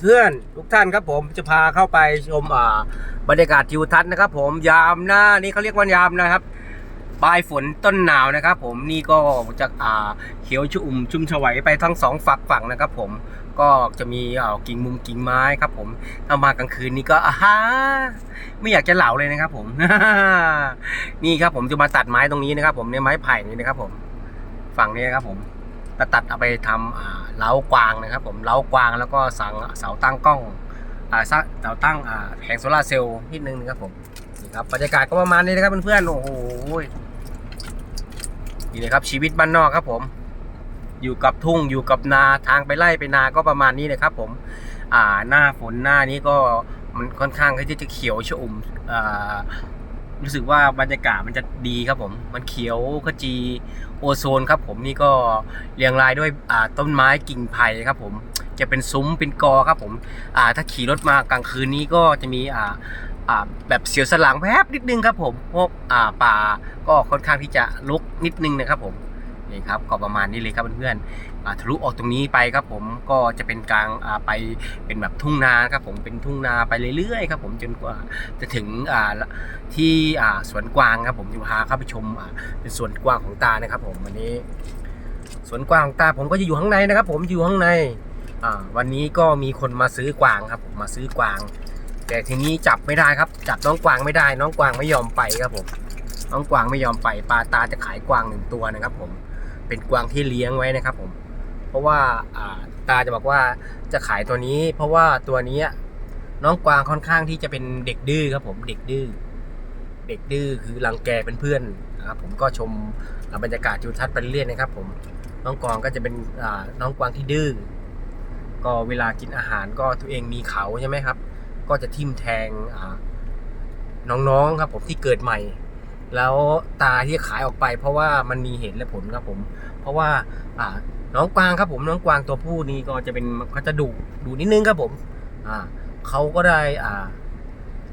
เพื่อนทุกท่านครับผมจะพาเข้าไปชมบรรยากาศทิวทัศน์นะครับ ผมยามหน้านี่เขาเรียกว่ายามนะครับปลายฝนต้นหนาวนะครับ ผมนี่ก็จะอ่าเขียวชุ่มชุ่มฉวยไปทั้งสองฝักฝั่งนะครับ ผมก็จะมีอ่ากิ่งมุมกิ่งไม้ครับ ผมถ้ามากลางคืนนี่ก็อาฮาไม่อยากจะเหลาเลยนะครับ ผมนี่ครับผมจะมาตัดไม้ตรงนี้นะครับ ผมเนี่ยไม้ไผ่นี่นะครับ ผมฝั่งนี้นะครับผม ก็ตัดเอาไปทำเล้ากวางนะครับ ผมเล้ากวางแล้วก็สังเสาตั้งกล้องเสาตั้งแผงโซลาร์เซลล์นิดนึงนะครับผมนี่ครับบรรยากาศก็ประมาณนี้นะครับเพื่อนๆโอ้โหนี่เลยครับชีวิตบ้านนอกครับผม อยู่กับทุ่งอยู่กับนาทางไปไล่ไปนาก็ประมาณนี้นะครับ ผมหน้าฝนหน้านี้ก็มันค่อนข้างที่จะเขียวชอุ่ม รู้สึกว่าบรรยากาศมันจะดีครับผม มันเขียวขจีโอโซนครับผมนี่ก็เรียงรายด้วยต้นไม้กิ่งไผ่ครับผม จะเป็นซุ้มเป็นกอครับผมถ้าขี่รถมากลางคืนนี้ก็จะมีแบบเสียวสลังแวบนิดนึงครับผมพวกป่าก็ค่อนข้างที่จะลุกนิดนึงนะครับผม นี่ครับก็ประมาณนี้เลยครับเพื่อนๆทะลุออกตรงนี้ไปครับผมก็จะเป็นกลางไปเป็นแบบทุ่งนาครับผมเป็นทุ่งนาไปเรื่อยๆครับผมจนกว่าจะถึงที่สวนกวางครับผมจะพาเข้าไปชมเป็นสวนกวางของตานะครับผมวันนี้สวนกวางของตาผมก็จะอยู่ข้างในนะครับ ผมอยู่ข้างในวันนี้ก็มีคนมาซื้อกวางครับผมมาซื้อกวาง แต่ทีนี้จับไม่ได้ครับ จับน้องกวางไม่ได้ น้องกวางไม่ยอมไปครับผมน้องกวางไม่ยอมไปปลาตาจะขายกวางหนึ่งตัวนะครับผม เป็นกวางที่เลี้ยงไว้นะครับผม เพราะว่าตาจะบอกว่าจะขายตัวนี้ เพราะว่าตัวนี้น้องกวางค่อนข้างที่จะเป็นเด็กดื้อครับผมเด็กดื้อเด็กดื้อคือรังแกเป็นเพื่อนนะครับผมก็ชมบรรยากาศทิวทัศน์ไปเรื่อยนะครับ ผมน้องกวางก็จะเป็นน้องกวางที่ดื้อก็เวลากินอาหารก็ตัวเองมีเขาใช่ไหมครับ ก็จะทิ่มแทงน้องๆครับ ผมที่เกิดใหม่ แล้วตาที่ขายออกไป เพราะว่ามันมีเหตุและผลครับผม เพราะว่าอ่าน้องกวางครับผมน้องกวางตัวผู้นี้ก็จะเป็นเขาจะดุดุนิดนึงครับผมอ่าเขาก็ได้อ่า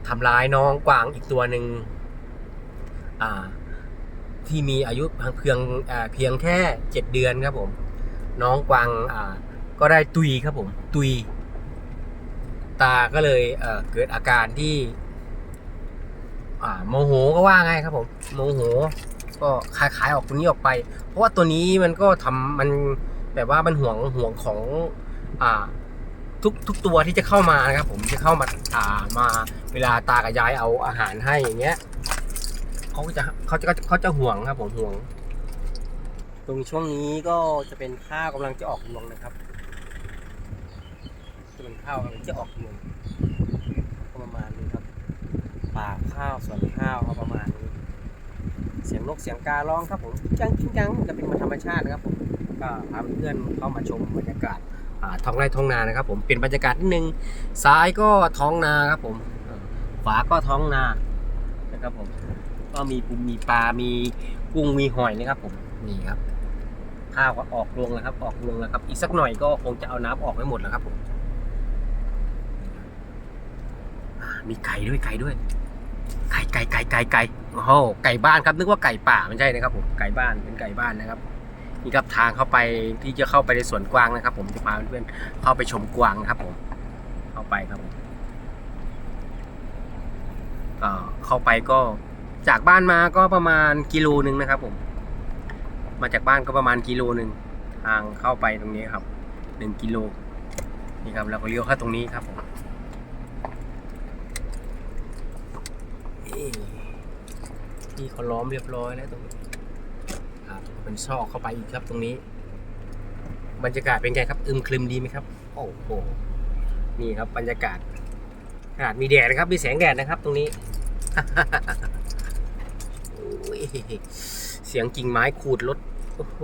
ทำร้ายน้องกวางอีกตัวหนึ่งอ่าที่มีอายุเพียงเพียงแค่เจ็ดเดือนครับผม น้องกวางอ่าก็ได้ตุยครับผม ตุย ตาก็เลยเเกิดอาการที่ อ่าโมโหก็ว่าไงครับผมโมโหก็ขายขายออกตัวนี้ออกไป เพราะว่าตัวนี้มันก็ทำมันแบบว่ามันห่วงห่วงของอ่าทุกทุกตัวที่จะเข้ามานะครับ ผมจะเข้ามาอ่ามาเวลาตากับยายเอาอาหารให้อย่างเงี้ยเขาจะเขาจะเขาจะห่วงครับ ผมห่วง ตรงช่วงนี้ก็จะเป็นข้าวกำลังจะออกรวงนะครับจะเป็นข้าวกำลังจะออกรวงประมาณนี้ ป่าข้าวสวนข้าวก็ประมาณนี้เสียงนกเสียงการ้องครับผมจังจริงจังจะเป็นธรรมชาตินะครับผมก็พาเพื่อนๆเข้ามาชมบรรยากาศอ่าท้องไร่ท้องนานะครับ ผมเป็นบรรยากาศนิดนึงซ้ายก็ท้องนาครับผมเอ่อขวาก็ท้องนานะครับผมก็มีปูมีปลา มีกุ้งมีหอยนะครับ ผมนี่ครับข้าวก็ออกรวงแล้วครับ ออกรวงแล้วครับ อีกสักหน่อยก็คงจะเอาน้ำออกไว้หมดแล้วครับผมอ่ามีไก่ด้วยไก่ด้วยไก่ไก่ไก่ไก่ไก่โอ้โหไก่บ้านครับนึกว่าไก่ป่าไม่ใช่นะครับผมไก่บ้านเป็นไก่บ้านนะครับนี่ครับทางเข้าไปที่จะเข้าไปในสวนกวางนะครับ ผมจะพาเพื่อนๆเข้าไปชมกวางนะครับ ผม เข้าไปครับผมก็เข้าไปก็จากบ้านมาก็ประมาณกิโลหนึ่งนะครับ ผม มาจากบ้านก็ประมาณกิโลหนึ่งทางเข้าไปตรงนี้ครับหนึ่งกิโลนี่ครับเราก็เลี้ยวเข้าตรงนี้ครับผม นี่ ที่เขาล้อมเรียบร้อยแล้วตรงนี้ครับเป็นซอกเข้าไปอีกครับตรงนี้ บรรยากาศเป็นไงครับ อึมครึมดีไหมครับ โอ้โห นี่ครับบรรยากาศขนาดมีแดดนะครับ มีแสงแดดนะครับ ตรงนี้เสียงกิ่งไม้ขูดรถโอ้โห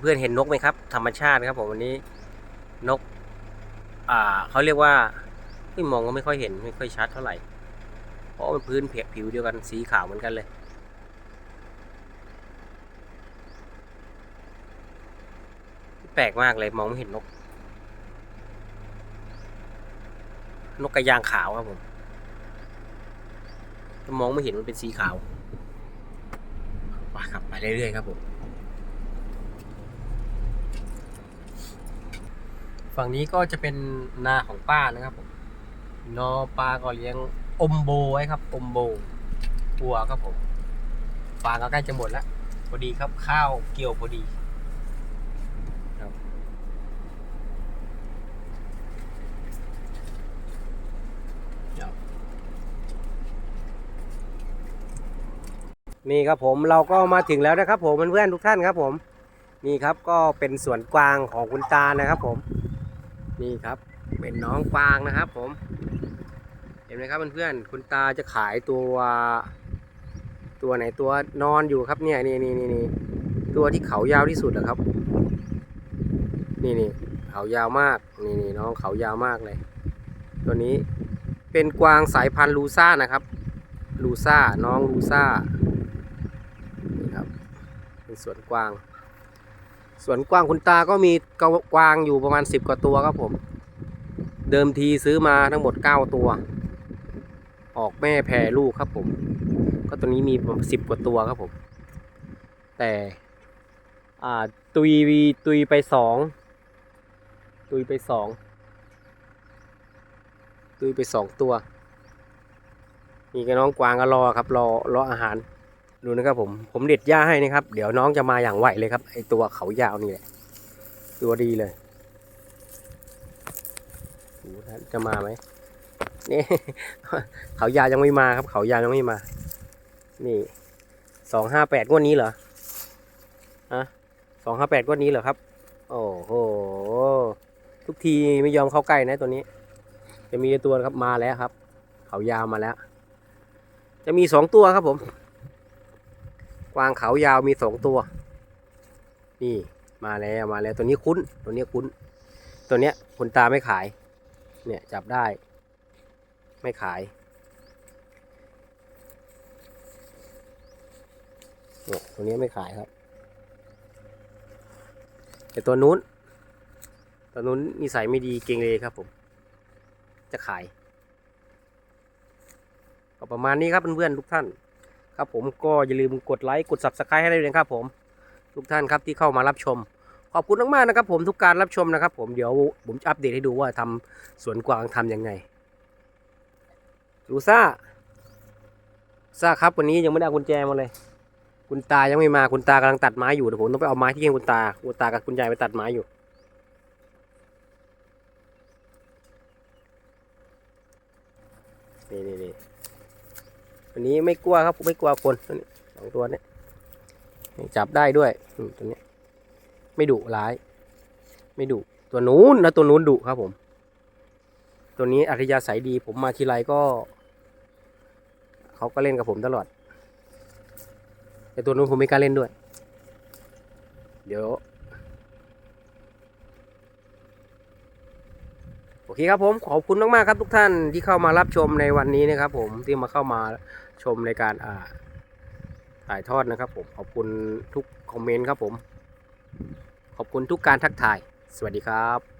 เพื่อนเห็นนกไหมครับ ธรรมชาติครับผมวันนี้นก อ่าเขาเรียกว่าไม่มองก็ไม่ค่อยเห็นไม่ค่อยชัดเท่าไหร่ เพราะมันพื้นเพียผิวเดียวกันสีขาวเหมือนกันเลยแปลกมากเลยมองไม่เห็นนก นกกระยางขาวครับผมมองไม่เห็นมันเป็นสีขาวไปขับไปเรื่อยๆครับผม ฝั่งนี้ก็จะเป็นนาของป้านะครับผมนอปลาก็เลี้ยงอมโบไว้ครับอมโบวัวครับผมปลาก็ใกล้จะหมดแล้วพอดีครับข้าวเกี่ยวพอดีครับนี่ครับผมเราก็มาถึงแล้วนะครับผมเพื่อนๆทุกท่านครับผมนี่ครับก็เป็นสวนกวางของคุณตานะครับผม นี่ครับเป็นน้องกวางนะครับ ผม เห็นไหมครับเพื่อนๆคุณตาจะขายตัว ตัวไหนตัวนอนอยู่ครับเนี่ยนี่นี่นี่นี่ตัวที่เขายาวที่สุดนะครับ นี่นี่เขายาวมากนี่นี่น้องเขายาวมากเลย ตัวนี้เป็นกวางสายพันธุ์ลูซ่านะครับลูซ่าน้องลูซ่านี่ครับเป็นสวนกวาง สวนกวางคุณตาก็มีกวางอยู่ประมาณสิบกว่าตัวครับผม เดิมทีซื้อมาทั้งหมดเก้าตัว ออกแม่แพรลูกครับผม ก็ตัวนี้มีประมาณสิบกว่าตัวครับผม แต่ตุยวีตุยไปสองตุยไปสองตุยไปสองตัวนี่ก็น้องกวางก็รอครับรอรออาหาร ดูนะครับผมผมเด็ดหญ้าให้นะครับ เดี๋ยวน้องจะมาอย่างไหวเลยครับไอตัวเขายาวนี่แหละ ตัวดีเลยจะมาไหมนี่เขายาวยังไม่มาครับ เขายาวยังไม่มา นี่สองห้าแปดงวดนี้เหรอฮะสองห้าแปดงวดนี้เหรอครับ โอ้โหทุกทีไม่ยอมเข้าใกล้นะตัวนี้ จะมีตัวครับมาแล้วครับ เขายาวมาแล้ว จะมีสองตัวครับผม กวางเขายาวมีสองตัว นี่มาแล้วมาแล้วตัวนี้คุ้น ตัวนี้คุ้น ตัวเนี้ยคุณตาไม่ขาย เนี่ยจับได้ ไม่ขายเนี่ยตัวนี้ไม่ขายครับแต่ตัวนู้น ตัวนู้นนิสัยไม่ดีเกรงเลยครับผม จะขาย ก็ประมาณนี้ครับเพื่อนๆทุกท่าน ครับผมก็อย่าลืมกดไลค์กด subscribe ให้ได้เลยนะครับผมทุกท่านครับที่เข้ามารับชม ขอบคุณมากๆนะครับผมทุกการรับชมนะครับ ผมเดี๋ยวผมจะอัปเดตให้ดูว่าทำสวนกวางทำยังไงลูซ่าซ่าครับวันนี้ยังไม่ได้อากุญแจมาเลย คุณตายังไม่มาคุณตากำลังตัดไม้อยู่เดี๋ยวผมต้องไปเอาไม้ที่เคียงคุณตาคุณตากับคุณยายไปตัดไม้อยู่นี่นี่นี่ ตัวนี้ไม่กลัวครับไม่กลัวคนตัวนี้สองตัวนี้จับได้ด้วยตัวนี้ไม่ดุร้าย ไม่ดุตัวนู้นแล้วตัวนู้นดุครับผม ตัวนี้อัธยาศัยดีผมมาทีไรก็เขาก็เล่นกับผมตลอด แต่ตัวนู้นผมไม่กล้าเล่นด้วย เดี๋ยว โอเคครับผมขอบคุณมากๆครับทุกท่านที่เข้ามารับชมในวันนี้นะครับ ผมที่มาเข้ามาชมในการอ่าถ่ายทอดนะครับ ผมขอบคุณทุกคอมเมนต์ครับผม ขอบคุณทุกการทักทาย สวัสดีครับ